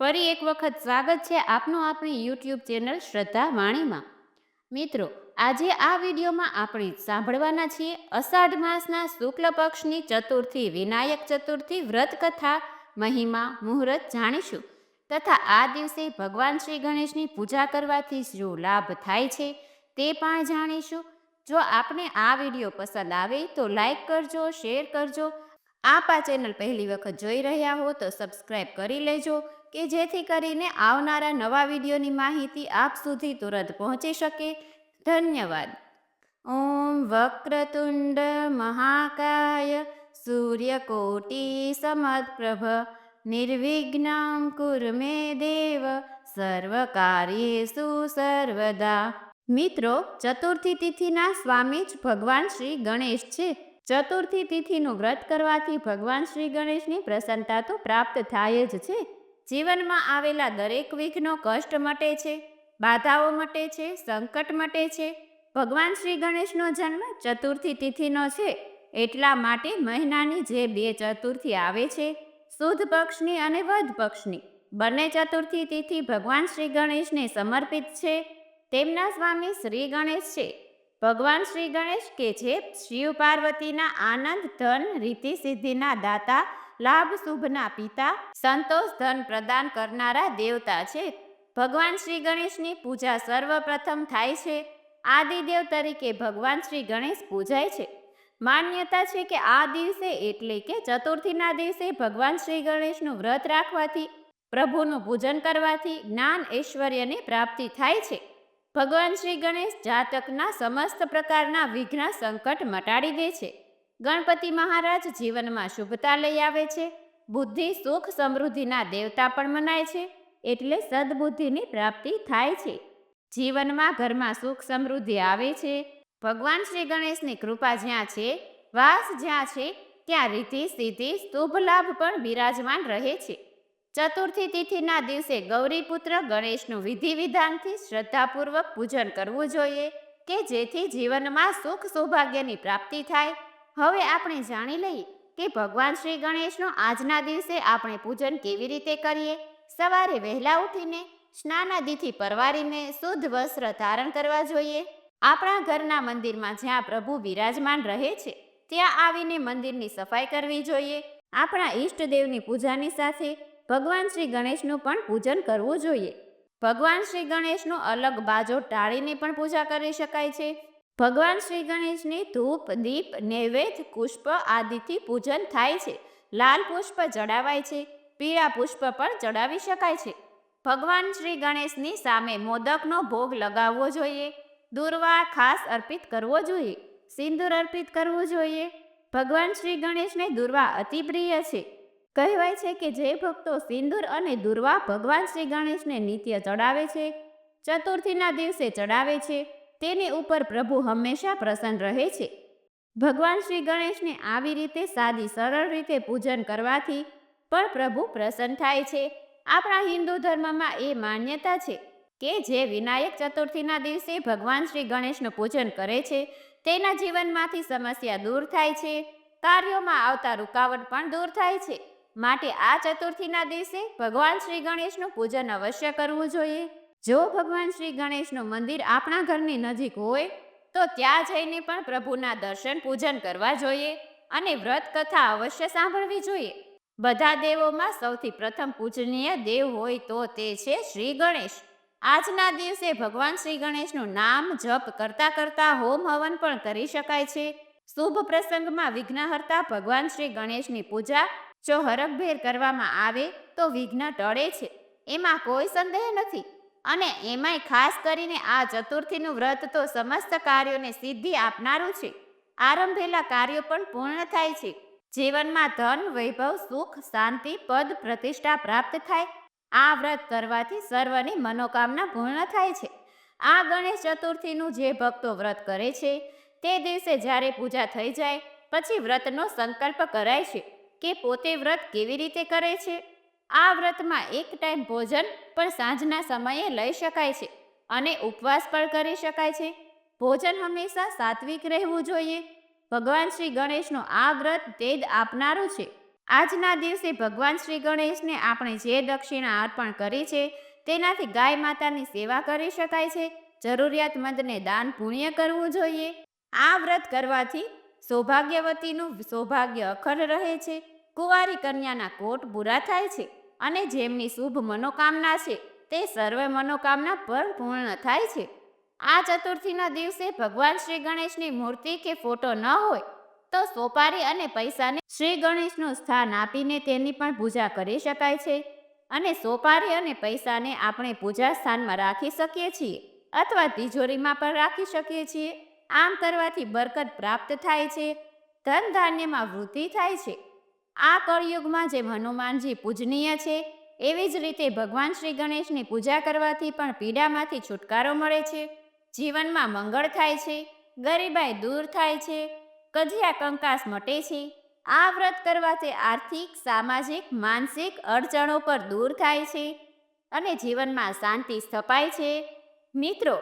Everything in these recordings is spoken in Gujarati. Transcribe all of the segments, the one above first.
ફરી એક વખત સ્વાગત છે આપનું આપણી યુટ્યુબ ચેનલ શ્રદ્ધા વાણીમાં. મિત્રો, આજે આ વિડીયોમાં આપણે સાંભળવાના છીએ અષાઢ માસના શુક્લ પક્ષની ચતુર્થી, વિનાયક ચતુર્થી વ્રત કથા મહિમા, મુહૂર્ત જાણીશું. તથા આ દિવસે ભગવાન શ્રી ગણેશની પૂજા કરવાથી શું લાભ થાય છે તે પણ જાણીશું. જો આપને આ વીડિયો પસંદ આવે તો લાઈક કરજો, શેર કરજો. આપ આ ચેનલ પહેલી વખત જોઈ રહ્યા હો તો સબસ્ક્રાઈબ કરી લેજો. કે જેથી કરીને આવનારા નવા વિડીયોની માહિતી આપ સુધી તુરંત પહોંચી શકે. ધન્યવાદ. ઓમ વક્રતુંડ મહાકાય સૂર્યકોટી સમપ્રભ નિર્વિઘ્નામ કુર્મે દેવ સર્વકાર્યેષુ સર્વદા. મિત્રો, ચતુર્થી તિથિના સ્વામી જ ભગવાન શ્રી ગણેશ છે. ચતુર્થી તિથિનું વ્રત કરવાથી ભગવાન શ્રી ગણેશની પ્રસન્નતા તો પ્રાપ્ત થાય જ છે. જીવનમાં આવેલા દરેક વિઘ્નો કષ્ટ મટે છે, બાધાઓ મટે છે, સંકટ મટે છે. ભગવાન શ્રી ગણેશનો જન્મ ચતુર્થી તિથિનો છે, એટલા માટે મહિનાની જે બે ચતુર્થી આવે છે, શુદ્ધ પક્ષની અને વધ પક્ષની, બંને ચતુર્થી તિથિ ભગવાન શ્રી ગણેશને સમર્પિત છે. તેમના સ્વામી શ્રી ગણેશ છે. ભગવાન શ્રી ગણેશ કે જે શિવ પાર્વતીના આનંદ, ધન, રીતિ સિદ્ધિના દાતા લાભ શુભના પિતા સંતોષ ધન પ્રદાન કરનારા દેવતા છે. ભગવાન શ્રી ગણેશની પૂજા સર્વપ્રથમ થાય છે. આદિદેવ તરીકે ભગવાન શ્રી ગણેશ પૂજાય છે. માન્યતા છે કે આ દિવસે એટલે કે ચતુર્થીના દિવસે ભગવાન શ્રી ગણેશનું વ્રત રાખવાથી, પ્રભુનું પૂજન કરવાથી જ્ઞાન ઐશ્વર્યની પ્રાપ્તિ થાય છે. ભગવાન શ્રી ગણેશ જાતકના સમસ્ત પ્રકારના વિઘ્ન સંકટ મટાડી દે છે. ગણપતિ મહારાજ જીવનમાં શુભતા લઈ આવે છે. બુદ્ધિ, સુખ, સમૃદ્ધિના દેવતા પણ મનાય છે. એટલે સદબુદ્ધિની પ્રાપ્તિ થાય છે. જીવનમાં ઘરમાં સુખ, સમૃદ્ધિ આવે છે. ભગવાન શ્રી ગણેશની કૃપા જ્યાં છે, વાસ જ્યાં છે, ત્યાં રીતિ સ્થિતિ શુભ લાભ પણ બિરાજમાન રહે છે. ચતુર્થી તિથિના દિવસે ગૌરીપુત્ર ગણેશનું વિધિ વિધાનથી શ્રદ્ધાપૂર્વક પૂજન કરવું જોઈએ કે જેથી જીવનમાં સુખ સૌભાગ્યની પ્રાપ્તિ થાય. હવે આપણે જાણી લઈએ કે ભગવાન શ્રી ગણેશનો આજના દિવસે આપણે પૂજન કેવી રીતે કરીએ? સવારે વહેલા ઉઠીને સ્નાનાદિથી પરવારીને શુદ્ધ વસ્ત્ર ધારણ કરવા જોઈએ. આપણા ઘરના મંદિરમાં જ્યાં પ્રભુ વિરાજમાન રહે છે, ત્યાં આવીને મંદિરની સફાઈ કરવી જોઈએ. આપણા ઈષ્ટદેવની પૂજાની સાથે ભગવાન શ્રી ગણેશનું પણ પૂજન કરવું જોઈએ. ભગવાન શ્રી ગણેશનો અલગ બાજો ટાળીને પણ પૂજા કરી શકાય છે. ભગવાન શ્રી ગણેશની ધૂપ, દીપ, નૈવેદ્ય, પુષ્પ આદિથી પૂજન થાય છે. લાલ પુષ્પ ચડાવાય છે. પીળા પુષ્પ પણ ચડાવી શકાય છે. ભગવાન શ્રી ગણેશની સામે મોદકનો ભોગ લગાવવો જોઈએ. દુર્વા ખાસ અર્પિત કરવો જોઈએ. સિંદૂર અર્પિત કરવું જોઈએ. ભગવાન શ્રી ગણેશને દુર્વા અતિ પ્રિય છે. કહેવાય છે કે જે ભક્તો સિંદૂર અને દુર્વા ભગવાન શ્રી ગણેશને નિત્ય ચડાવે છે, ચતુર્થીના દિવસે ચડાવે છે તેની ઉપર પ્રભુ હંમેશા પ્રસન્ન રહે છે. ભગવાન શ્રી ગણેશને આવી રીતે સાદી સરળ રીતે પૂજન કરવાથી પણ પ્રભુ પ્રસન્ન થાય છે. આપણા હિન્દુ ધર્મમાં એ માન્યતા છે કે જે વિનાયક ચતુર્થીના દિવસે ભગવાન શ્રી ગણેશનું પૂજન કરે છે, તેના જીવનમાંથી સમસ્યા દૂર થાય છે, કાર્યોમાં આવતા રૂકાવટ પણ દૂર થાય છે. માટે આ ચતુર્થીના દિવસે ભગવાન શ્રી ગણેશનું પૂજન અવશ્ય કરવું જોઈએ. જો ભગવાન શ્રી ગણેશનું મંદિર આપણા ઘરની નજીક હોય, તો ત્યાં જઈને પણ પ્રભુના દર્શન પૂજન કરવા જોઈએ અને વ્રત કથા અવશ્ય સાંભળવી જોઈએ. બધા દેવોમાં સૌથી પ્રથમ પૂજનીય દેવ હોય તો તે છે શ્રી ગણેશ. આજના દિવસે ભગવાન શ્રી ગણેશનું નામ જપ કરતા કરતા હોમ હવન પણ કરી શકાય છે. શુભ પ્રસંગમાં વિઘ્નહર્તા ભગવાન શ્રી ગણેશની પૂજા જો હરખભેર કરવામાં આવે, તો વિઘ્ન ટળે છે. એમાં કોઈ સંદેહ નથી. અને એમાંય ખાસ કરીને આ ચતુર્થીનું વ્રત તો સમસ્ત કાર્યોને સિદ્ધિ આપનારું છે. આરંભેલા કાર્યો પણ પૂર્ણ થાય છે. જીવનમાં ધન, વૈભવ, સુખ, શાંતિ, પદ, પ્રતિષ્ઠા પ્રાપ્ત થાય. આ વ્રત કરવાથી સર્વની મનોકામના પૂર્ણ થાય છે. આ ગણેશ ચતુર્થીનું જે ભક્તો વ્રત કરે છે, તે દિવસે જ્યારે પૂજા થઈ જાય, પછી વ્રતનો સંકલ્પ કરાય છે કે પોતે વ્રત કેવી રીતે કરે છે? આ વ્રતમાં એક ટાઈમ ભોજન પણ સાંજના સમયે લઈ શકાય છે અને ઉપવાસ પણ કરી શકાય છે. ભોજન હંમેશા સાત્વિક રહેવું જોઈએ. ભગવાન શ્રી ગણેશનો આ વ્રત તેજ આપનારું છે. આજના દિવસે ભગવાન શ્રી ગણેશને આપણે જે દક્ષિણા અર્પણ કરી છે તેનાથી ગાય માતાની સેવા કરી શકાય છે. જરૂરિયાતમંદને દાન પુણ્ય કરવું જોઈએ. આ વ્રત કરવાથી સૌભાગ્યવતીનું સૌભાગ્ય અખર રહે છે. કુંવારી કન્યાના કોટ પૂરા થાય છે. અને જેમની શુભ મનોકામના છે, તે સર્વ મનોકામના પર પૂર્ણ થાય છે. આ ચતુર્થીના દિવસે ભગવાન શ્રી ગણેશની મૂર્તિ કે ફોટો ન હોય, તો સોપારી અને પૈસાને શ્રી ગણેશનું સ્થાન આપીને તેની પણ પૂજા કરી શકાય છે. અને સોપારી અને પૈસાને આપણે પૂજા સ્થાનમાં રાખી શકીએ છીએ, અથવા તિજોરીમાં પણ રાખી શકીએ છીએ. આમ કરવાથી બરકત પ્રાપ્ત થાય છે, ધન ધાન્યમાં વૃદ્ધિ થાય છે. આ કળયુગમાં જેમ હનુમાનજી પૂજનીય છે, એવી જ રીતે ભગવાન શ્રી ગણેશની પૂજા કરવાથી પણ પીડામાંથી છુટકારો મળે છે, જીવનમાં મંગળ થાય છે, ગરીબાઈ દૂર થાય છે, કજિયા કંકાસ મટે છે, આ વ્રત કરવાથી આર્થિક, સામાજિક, માનસિક અડચણો પર દૂર થાય છે અને જીવનમાં શાંતિ સ્થપાય છે. મિત્રો,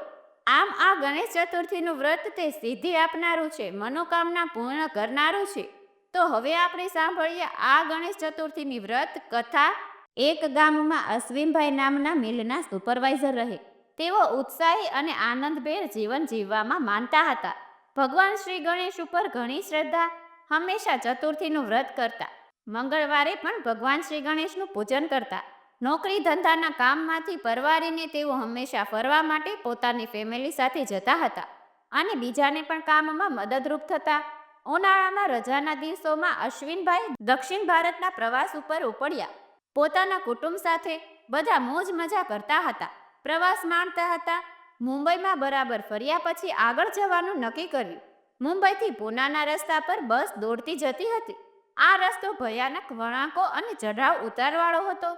આમ આ ગણેશ ચતુર્થીનું વ્રત તે સિદ્ધિ આપનારું છે, મનોકામના પૂર્ણ કરનારું છે. તો હવે આપણે સાંભળીએ આ ગણેશ ચતુર્થીની વ્રત કથા. એક ગામમાં અશ્વિનભાઈ નામના મિલના સુપરવાઇઝર રહે. તેઓ ઉત્સાહી અને આનંદભેર જીવન જીવવામાં માનતા હતા. ભગવાન શ્રી ગણેશ ઉપર ઘણી શ્રદ્ધા. હંમેશા ચતુર્થીનું વ્રત કરતા. મંગળવારે પણ ભગવાન શ્રી ગણેશનું પૂજન કરતા. નોકરી ધંધાના કામમાંથી પરવારીને તેઓ હંમેશા ફરવા માટે પોતાની ફેમિલી સાથે જતા હતા. અને બીજાને પણ કામમાં મદદરૂપ થતા. ઉનાળાના રજાના દિવસોમાં અશ્વિનભાઈ દક્ષિણ ભારતના પ્રવાસ ઉપર ઉપડ્યા. પોતાના કુટુંબ સાથે બધા મોજ મજા કરતા હતા. પ્રવાસ માણતા હતા. મુંબઈમાં બરાબર ફર્યા પછી આગળ જવાનું નક્કી કર્યું. મુંબઈથી પૂનાના રસ્તા પર બસ દોડતી જતી હતી. આ રસ્તો ભયાનક વળાંકો અને ચઢાવ ઉતારવાળો હતો.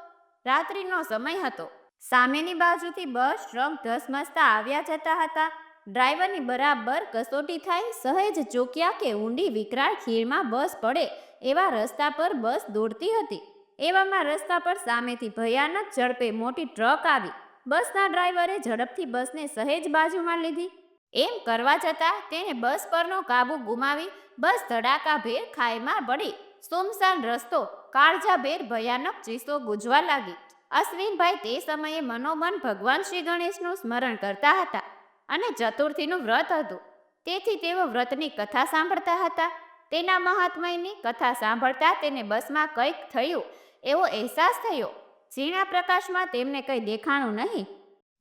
રાત્રિનો સમય હતો. સામેની બાજુથી બસ ટ્રક ધસમસતા આવ્યા જતા હતા. ડ્રાઈવરની બરાબર કસોટી થાય, સહેજ ચોક્યા કે ઊંડી વિકરાળ ખીરમાં બસ પડે એવા રસ્તા પર બસ દોડતી હતી. એવામાં રસ્તા પર સામેથી ભયાનક ઝડપે મોટી ટ્રક આવી. બસના ડ્રાઈવરે ઝડપથી બસને સહેજ બાજુમાં લીધી. એમ કરવા છતાં તેને બસ પરનો કાબુ ગુમાવી, બસ ધડાકાભેર ખાઈમાં પડી. સુમસાન રસ્તો કાળજાભેર ભયાનક ચીસો ગુજવા લાગી. અશ્વિનભાઈ તે સમયે મનોમન ભગવાન શ્રી ગણેશનું સ્મરણ કરતા હતા. અને ચતુર્થીનું વ્રત હતું. તેથી તેઓ વ્રતની કથા સાંભળતા હતા. તેના મહાત્મયની કથા સાંભળતા તેને બસમાં કંઈક થયું. એવો અહેસાસ થયો. ઝીણા પ્રકાશમાં તેમને કંઈ દેખાણું નહીં.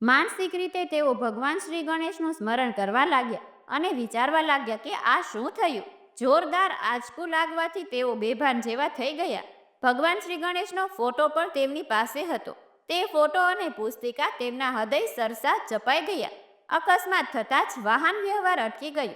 માનસિક રીતે તેઓ ભગવાન શ્રી ગણેશનું સ્મરણ કરવા લાગ્યા અને વિચારવા લાગ્યા કે આ શું થયું? જોરદાર આંચકું લાગવાથી તેઓ બેભાન જેવા થઈ ગયા. ભગવાન શ્રી ગણેશનો ફોટો પણ તેમની પાસે હતો. તે ફોટો અને પુસ્તિકા તેમના હૃદય સરસા ચપાઈ ગયા. અકસ્માત થતાં જ વાહન વ્યવહાર અટકી ગયો.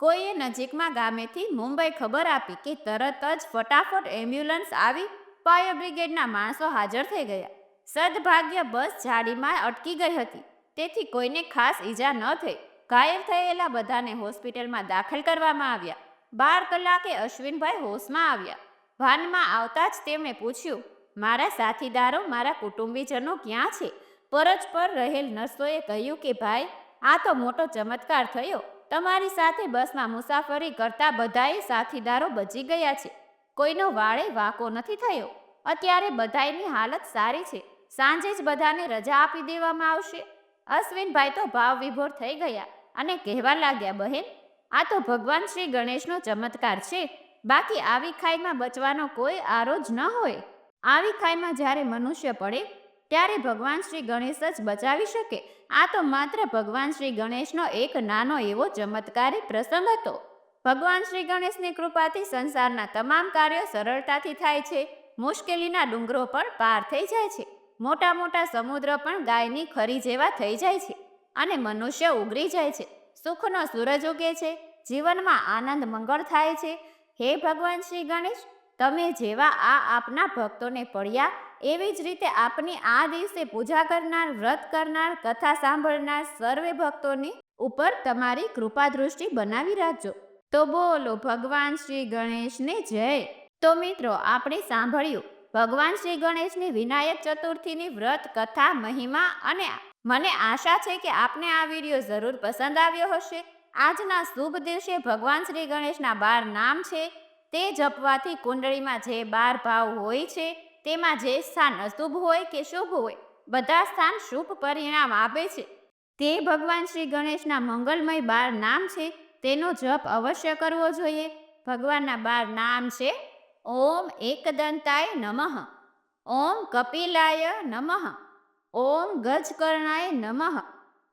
કોઈએ નજીકમાં ગામેથી મુંબઈ ખબર આપી કે તરત જ ફટાફટ એમ્બ્યુલન્સ આવી ફાયર બ્રિગેડના માણસો હાજર થઈ ગયા. સદભાગ્ય બસ જાડીમાં અટકી ગઈ હતી. તેથી કોઈને ખાસ ઈજા ન થઈ. ઘાયલ થયેલા બધાને હોસ્પિટલમાં દાખલ કરવામાં આવ્યા. બાર કલાકે અશ્વિનભાઈ હોશમાં આવ્યા. વાનમાં આવતા જ તેમણે પૂછ્યું, મારા સાથીદારો, મારા કુટુંબીજનો ક્યાં છે? પરજ પર રહેલ નર્સોએ કહ્યું કે, ભાઈ આ તો મોટો ચમત્કાર થયો. તમારી સાથે બસમાં મુસાફરી કરતા બધાએ સાથીદારો બચી ગયા છે. કોઈનો વાળે વાંકો નથી થયો. અત્યારે બધાયની હાલત સારી છે. સાંજે જ બધાને રજા આપી દેવામાં આવશે. અશ્વિનભાઈ તો ભાવ વિભોર થઈ ગયા. અને કહેવા લાગ્યા, બહેન, આ તો ભગવાન શ્રી ગણેશનો ચમત્કાર છે. બાકી આવી ખાઈમાં બચવાનો કોઈ આરો જ ન હોય. આવી ખાઈમાં જ્યારે મનુષ્ય પડે ત્યારે ભગવાન શ્રી ગણેશ જ બચાવી શકે. આ તો માત્ર ભગવાન શ્રી ગણેશનો એક નાનો એવો ચમત્કારી પ્રસંગ હતો. ભગવાન શ્રી ગણેશની કૃપાથી સંસારના તમામ કાર્યો સરળતાથી થાય છે. મુશ્કેલીના ડુંગરો પણ પાર થઈ જાય છે. મોટા મોટા સમુદ્ર પણ ગાયની ખરી જેવા થઈ જાય છે અને મનુષ્ય ઉગરી જાય છે. સુખનો સૂરજ ઉગે છે. જીવનમાં આનંદ મંગળ થાય છે. હે ભગવાન શ્રી ગણેશ, તમે જેવા આ આપના ભક્તોને પડ્યા એવી જ રીતે આપની આ દિવસે પૂજા કરનાર, વ્રત કરનાર, કથા સાંભળનાર સર્વે ભક્તોની ઉપર તમારી કૃપા દૃષ્ટિ બનાવી રાખજો. તો બોલો, ભગવાન શ્રી ગણેશને જય. તો મિત્રો, આપણે સાંભળ્યું. ભગવાન શ્રી ગણેશની વિનાયક ચતુર્થીની વ્રત, કથા, મહિમા અને મને આશા છે કે આપને આ વીડિયો જરૂર પસંદ આવ્યો હશે. આજના શુભ દિવસે ભગવાન શ્રી ગણેશના બાર નામ છે. તે જપવાથી કુંડળીમાં જે બાર ભાવ હોય છે તેમાં જે સ્થાન અશુભ હોય કે શુભ હોય, બધા સ્થાન શુભ પરિણામ આપે છે. તે ભગવાન શ્રી ગણેશના મંગલમય બાર નામ છે, તેનો જપ અવશ્ય કરવો જોઈએ. ભગવાનના બાર નામ છે, ઓમ એકદંતાય નમઃ. ઓમ કપિલાય નમઃ. ઓમ ગજકર્ણાય નમઃ.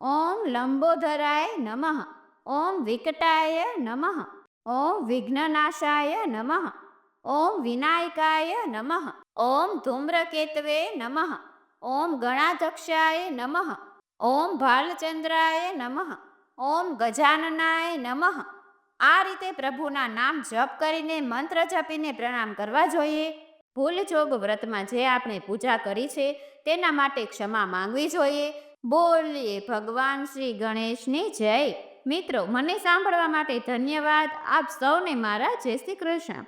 ઓમ લંબોધરાય નમઃ. ઓમ વિકટાય નમઃ. ઓમ વિઘ્નનાશાય નમઃ. ઓમ વિનાયકાય નમઃ. ઓમ ધૂમ્રકેતવે નમઃ. ઓમ ગણાધક્ષાય નમઃ. ઓમ ભાલચંદ્રાય નમઃ. ઓમ ગજાનનાય નમઃ. આ રીતે પ્રભુના નામ જપ કરીને મંત્ર જપીને પ્રણામ કરવા જોઈએ. ભૂલચોગ વ્રતમાં જે આપણે પૂજા કરી છે, તેના માટે ક્ષમા માંગવી જોઈએ. બોલીએ ભગવાન શ્રી ગણેશની જય. મિત્રો, મને સાંભળવા માટે ધન્યવાદ. આપ સૌને મારા જય શ્રી કૃષ્ણ.